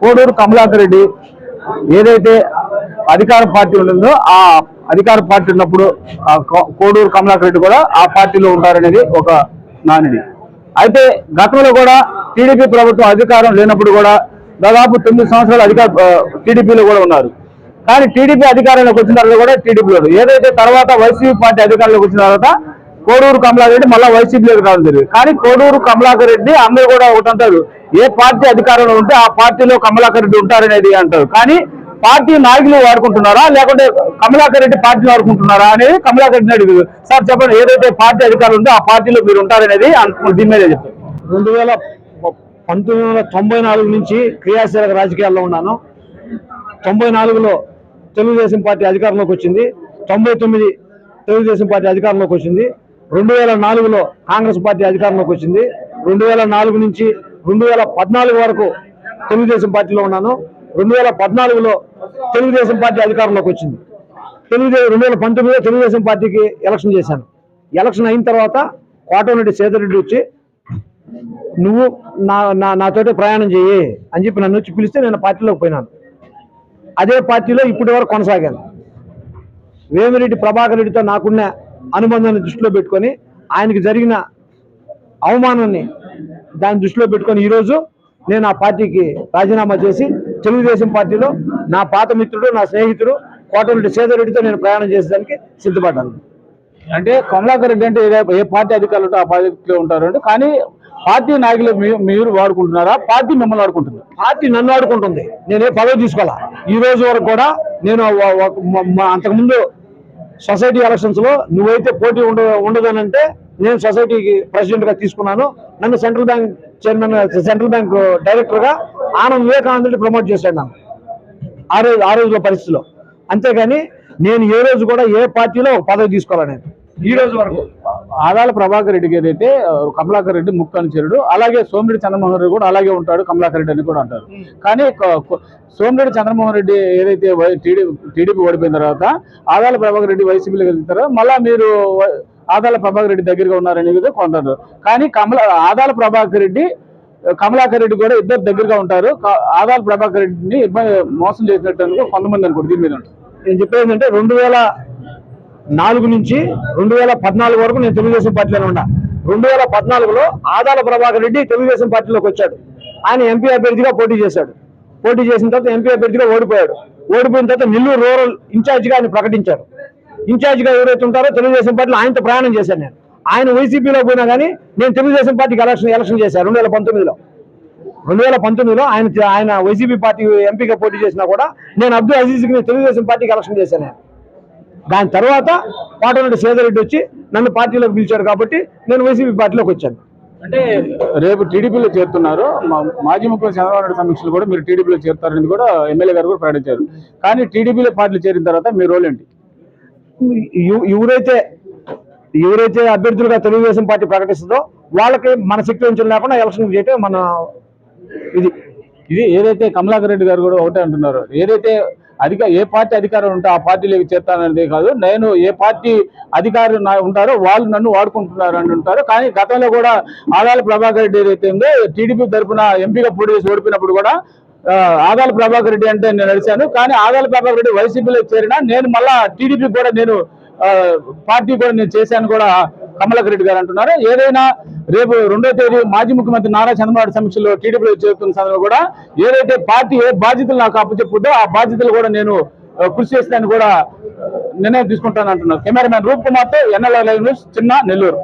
కోడూరు కమలాకర్ రెడ్డి ఏదైతే అధికార పార్టీ ఉంటుందో ఆ అధికార పార్టీ ఉన్నప్పుడు ఆ కో- కోడూరు కమలాకర్ రెడ్డి కూడా ఆ పార్టీలో ఉంటారనేది ఒక నానుడి అయితే గతంలో కూడా టీడీపీ ప్రభుత్వం అధికారం లేనప్పుడు కూడా దాదాపు తొమ్మిది సంవత్సరాలు అధికార టీడీపీలో కూడా ఉన్నారు. కానీ టీడీపీ అధికారంలోకి వచ్చిన తర్వాత కూడా టీడీపీలో ఏదైతే తర్వాత వైసీపీ పార్టీ అధికారంలోకి వచ్చిన తర్వాత కోడూరు కమలాకర్ రెడ్డి మళ్ళీ వైసీపీలోకి రావడం జరిగింది. కానీ కోడూరు కమలాకర్ రెడ్డి అందరూ కూడా ఒకటి అంటారు ఏ పార్టీ అధికారంలో ఉంటే ఆ పార్టీలో కమలాకర్ రెడ్డి ఉంటారనేది అంటారు. కానీ పార్టీ నాయకులు వాడుకుంటున్నారా? లేకుంటే కమలాకర్ రెడ్డి పార్టీ వాడుకుంటున్నారా అనేది కమలాకర్ రెడ్డిని అడుగుతుంది సార్ చెప్పండి ఏదైతే పార్టీ అధికారులు ఉందో ఆ పార్టీలో మీరు ఉంటారనేది దీని మీద చెప్తారు రెండు వేల పంతొమ్మిది వందల తొంభై నాలుగు నుంచి క్రియాశీలక రాజకీయాల్లో ఉన్నాను. తొంభై నాలుగులో తెలుగుదేశం పార్టీ అధికారంలోకి వచ్చింది. తొంభై తొమ్మిది తెలుగుదేశం పార్టీ అధికారంలోకి వచ్చింది. రెండు వేల నాలుగులో కాంగ్రెస్ పార్టీ అధికారంలోకి వచ్చింది. రెండు వేల నాలుగు నుంచి రెండు వేల పద్నాలుగు వరకు తెలుగుదేశం పార్టీలో ఉన్నాను. రెండు వేల పద్నాలుగులో తెలుగుదేశం పార్టీ అధికారంలోకి వచ్చింది. తెలుగుదేశం రెండు వేల పంతొమ్మిదిలో తెలుగుదేశం పార్టీకి ఎలక్షన్ చేశాను. ఎలక్షన్ అయిన తర్వాత కోటమిరెడ్డి సేదరెడ్డి వచ్చి నువ్వు నా నా నాతోటి ప్రయాణం చేయి అని చెప్పి నన్ను వచ్చి పిలిస్తే నేను పార్టీలోకి పోయినాను. అదే పార్టీలో ఇప్పటి వరకు కొనసాగాను. వేమిరెడ్డి ప్రభాకర్ రెడ్డితో నాకున్న అనుబంధాన్ని దృష్టిలో పెట్టుకొని ఆయనకి జరిగిన అవమానాన్ని దాన్ని దృష్టిలో పెట్టుకొని ఈరోజు నేను ఆ పార్టీకి రాజీనామా చేసి తెలుగుదేశం పార్టీలో నా పాత మిత్రుడు నా స్నేహితుడు కోటమిరెడ్డి సేదరెడ్డితో నేను ప్రయాణం చేసేదానికి సిద్ధపడ్డాను. అంటే కమలాకర్ రెడ్డి అంటే ఏ- పార్టీ అధికారులు ఆ పార్టీలో ఉంటారు అంటే కానీ పార్టీ నాయకులు మీరు వాడుకుంటున్నారా? పార్టీ మిమ్మల్ని ఆడుకుంటుంది పార్టీ నన్ను ఆడుకుంటుంది నేనే పదవి తీసుకోవాలా? ఈ రోజు వరకు కూడా నేను అంతకుముందు సొసైటీ ఎలక్షన్స్లో నువ్వైతే పోటీ ఉండ ఉండదనంటే నేను సొసైటీకి ప్రెసిడెంట్గా తీసుకున్నాను. నన్ను central bank chairman central bank డైరెక్టర్గా ఆనంద్ వివేకానంద రెడ్డి ప్రమోట్ చేశాడు నన్ను. ఆ రోజు ఆ రోజులో పరిస్థితిలో. అంతేగాని నేను ఏ రోజు కూడా ఏ పార్టీలో ఒక పదవి తీసుకోవాలి నేను ఈ రోజు వరకు. ఆదాల ప్రభాకర్ రెడ్డికి ఏదైతే కమలాకర్ రెడ్డి ముక్కు అనుచరుడు అలాగే సోమిరెడ్డి చంద్రమోహన్ రెడ్డి కూడా అలాగే ఉంటాడు కమలాకర్ రెడ్డి అని కూడా అంటారు. కానీ సోమిరెడ్డి చంద్రమోహన్ రెడ్డి ఏదైతే టీడీపీ టీడీపీ ఓడిపోయిన తర్వాత ఆదాల ప్రభాకర్ రెడ్డి వైసీపీలో వెళ్తారో మళ్ళా మీరు ఆదాల ప్రభాకర్ రెడ్డి దగ్గరగా ఉన్నారనేది కొంటారు కానీ కమల ఆదాల ప్రభాకర్ రెడ్డి కమలాకర్ రెడ్డి కూడా ఇద్దరు దగ్గరగా ఉంటారు. ఆదాల ప్రభాకర్ రెడ్డిని ఇబ్బంది మోసం చేసినట్టు కొంతమంది అనుకోండి. దీని మీద నేను చెప్పేది ఏంటంటే రెండు వేల నాలుగు నుంచి రెండు వేల పద్నాలుగు వరకు నేను తెలుగుదేశం పార్టీలో ఉన్నా. రెండు వేల పద్నాలుగులో ఆదాల ప్రభాకర్ రెడ్డి తెలుగుదేశం పార్టీలోకి వచ్చాడు. ఆయన ఎంపీ అభ్యర్థిగా పోటీ చేశాడు. పోటీ చేసిన తర్వాత ఎంపీ అభ్యర్థిగా ఓడిపోయాడు. ఓడిపోయిన తర్వాత నెల్లూరు రూరల్ ఇన్ఛార్జిగా ఆయన ప్రకటించారు. ఇన్ఛార్జిగా ఎవరైతే ఉంటారో తెలుగుదేశం పార్టీలో ఆయనతో ప్రయాణం చేశాను నేను. ఆయన వైసీపీలో పోయినా కానీ నేను తెలుగుదేశం పార్టీకి ఎలక్షన్ ఎలక్షన్ చేశాను రెండు వేల పంతొమ్మిదిలో. రెండు వేల పంతొమ్మిదిలో ఆయన ఆయన వైసీపీ పార్టీ ఎంపీగా పోటీ చేసినా కూడా నేను అబ్దుల్ అజీజ్కి తెలుగుదేశం పార్టీకి ఎలక్షన్ చేశాను నేను. దాని తర్వాత కోటరెడ్డి సేదరెడ్డి వచ్చి నన్ను పార్టీలోకి పిలిచాడు కాబట్టి నేను వైసీపీ పార్టీలోకి వచ్చాను. అంటే రేపు టీడీపీలో చేరుతున్నారు. మా- మాజీ ముఖ్యమంత్రి చంద్రబాబు నాయుడు సమీక్షలు కూడా మీరు టీడీపీలో చేరుతారని కూడా ఎమ్మెల్యే గారు కూడా ప్రకటించారు. కానీ టీడీపీలో పార్టీలు చేరిన తర్వాత మీ రోల్ ఏంటి? ఎవరైతే ఎవరైతే అభ్యర్థులుగా తెలుగుదేశం పార్టీ ప్రకటిస్తుందో వాళ్ళకి మన శక్తి లేకుండా ఎలక్షన్ చేయటం మన ఇది. ఇది ఏదైతే కమలాకర్ రెడ్డి గారు కూడా ఒకటే అంటున్నారు. ఏదైతే అధిక ఏ పార్టీ అధికారం ఉంటే ఆ పార్టీలోకి చేస్తాననేది కాదు. నేను ఏ పార్టీ అధికారులు నా- ఉంటారో వాళ్ళు నన్ను వాడుకుంటున్నారు అని ఉంటారు కానీ గతంలో కూడా ఆదాల ప్రభాకర్ రెడ్డి ఏదైతే ఉందో టీడీపీ తరఫున ఎంపీగా పోటీ చేసి ఓడిపోయినప్పుడు కూడా ఆదాల ప్రభాకర్ రెడ్డి అంటే నేను నడిచాను. కానీ ఆదాల ప్రభాకర్ రెడ్డి వైసీపీలో చేరినా నేను మళ్ళా టీడీపీ కూడా నేను పార్టీ కూడా నేను చేశాను కూడా కమలాకర్ రెడ్డి గారు అంటున్నారు. ఏదైనా రేపు రెండో తేదీ మాజీ ముఖ్యమంత్రి నారా చంద్రబాబు సమీక్షలో టీడీపీలో చేరుతున్న సమయంలో కూడా ఏదైతే పార్టీ ఏ బాధ్యతలు నాకు అప్పచెప్పుద్దో ఆ బాధ్యతలు కూడా నేను కృషి చేస్తానని కూడా నిర్ణయం తీసుకుంటాను అంటున్నారు. కెమెరామెన్ రూప్ కుమార్తో ఎన్ఎల్ఆర్ లైవ్ న్యూస్ చిన్న నెల్లూరు.